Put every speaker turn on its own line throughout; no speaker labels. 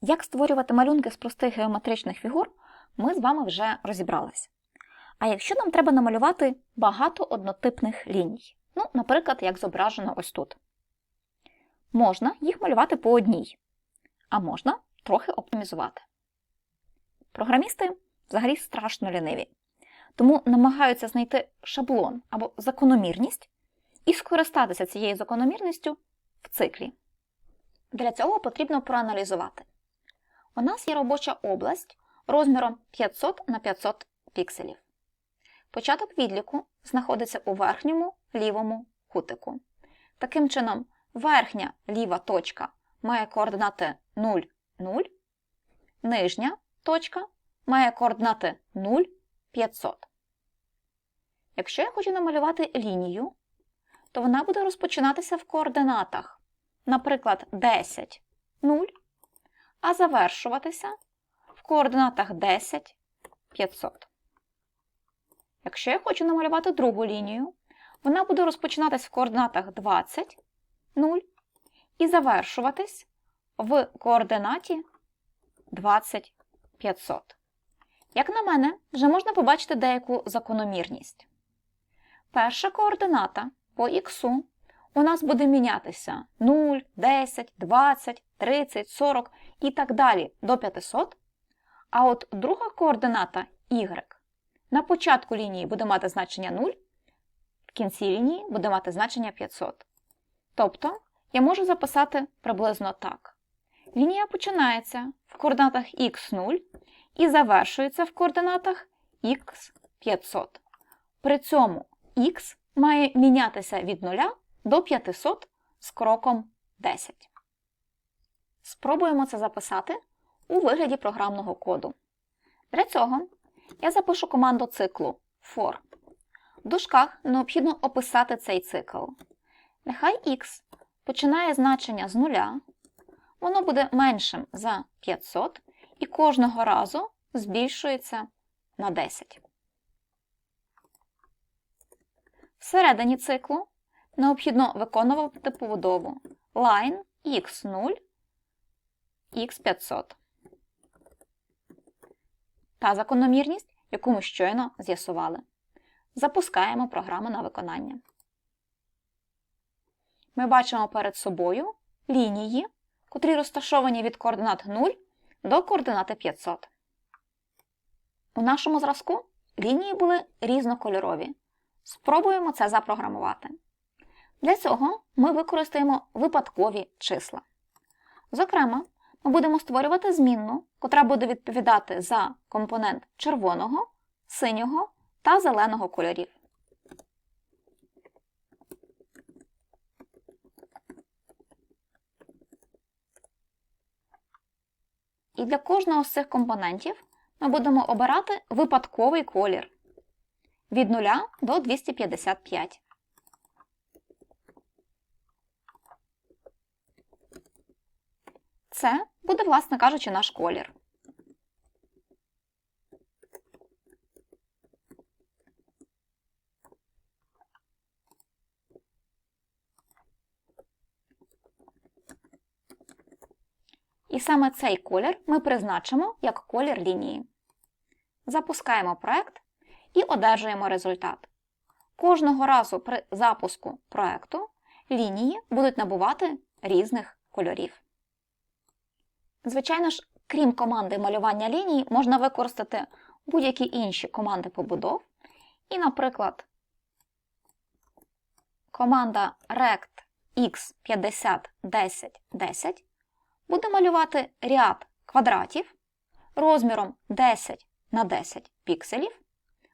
Як створювати малюнки з простих геометричних фігур, ми з вами вже розібралися. А якщо нам треба намалювати багато однотипних ліній, ну, наприклад, як зображено ось тут, можна їх малювати по одній, а можна трохи оптимізувати. Програмісти взагалі страшно ліниві, тому намагаються знайти шаблон або закономірність і скористатися цією закономірністю в циклі. Для цього потрібно проаналізувати. У нас є робоча область розміром 500 на 500 пікселів. Початок відліку знаходиться у верхньому лівому кутику. Таким чином, верхня ліва точка має координати 0, 0, нижня точка має координати 0, 500. Якщо я хочу намалювати лінію, то вона буде розпочинатися в координатах, наприклад, 10, 0, а завершуватися в координатах 10, 500. Якщо я хочу намалювати другу лінію, вона буде розпочинатись в координатах 20, 0 і завершуватись в координаті 20, 500. Як на мене, вже можна побачити деяку закономірність. Перша координата по х у нас буде мінятися 0, 10, 20, 30, 40 і так далі до 500. А от друга координата y на початку лінії буде мати значення 0, в кінці лінії буде мати значення 500. Тобто я можу записати приблизно так. Лінія починається в координатах х0 і завершується в координатах х500. При цьому х має мінятися від 0 до 500 з кроком 10. Спробуємо це записати у вигляді програмного коду. Для цього я запишу команду циклу for. В дужках необхідно описати цей цикл. Нехай x починає значення з нуля, воно буде меншим за 500 і кожного разу збільшується на 10. Всередині циклу необхідно виконувати побудову line x0, x500 та закономірність, яку ми щойно з'ясували. Запускаємо програму на виконання. Ми бачимо перед собою лінії, котрі розташовані від координат 0 до координати 500. У нашому зразку лінії були різнокольорові. Спробуємо це запрограмувати. Для цього ми використаємо випадкові числа. Зокрема, ми будемо створювати змінну, котра буде відповідати за компонент червоного, синього та зеленого кольорів. І для кожного з цих компонентів ми будемо обирати випадковий колір від 0 до 255. Це буде, власне кажучи, наш колір. І саме цей колір ми призначимо як колір лінії. Запускаємо проект і одержуємо результат. Кожного разу при запуску проекту лінії будуть набувати різних кольорів. Звичайно ж, крім команди малювання ліній, можна використати будь-які інші команди побудов. І, наприклад, команда rect x501010 буде малювати ряд квадратів розміром 10 на 10 пікселів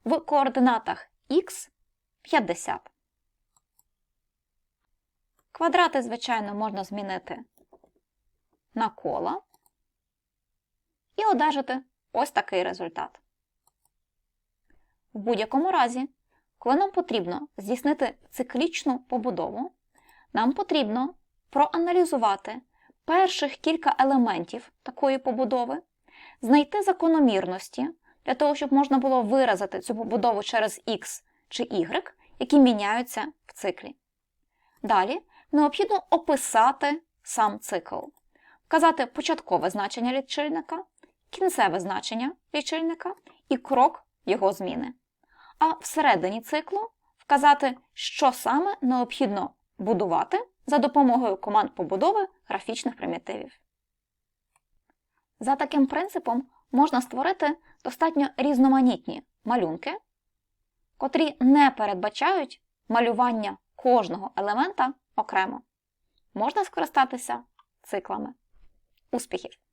в координатах x 50. Квадрати, звичайно, можна змінити на кола і одержати ось такий результат. В будь-якому разі, коли нам потрібно здійснити циклічну побудову, нам потрібно проаналізувати перших кілька елементів такої побудови, знайти закономірності для того, щоб можна було виразити цю побудову через X чи Y, які міняються в циклі. Далі необхідно описати сам цикл, вказати початкове значення лічильника, кінцеве значення лічильника і крок його зміни. А всередині циклу вказати, що саме необхідно будувати за допомогою команд побудови графічних примітивів. За таким принципом можна створити достатньо різноманітні малюнки, котрі не передбачають малювання кожного елемента окремо. Можна скористатися циклами. Успіхів!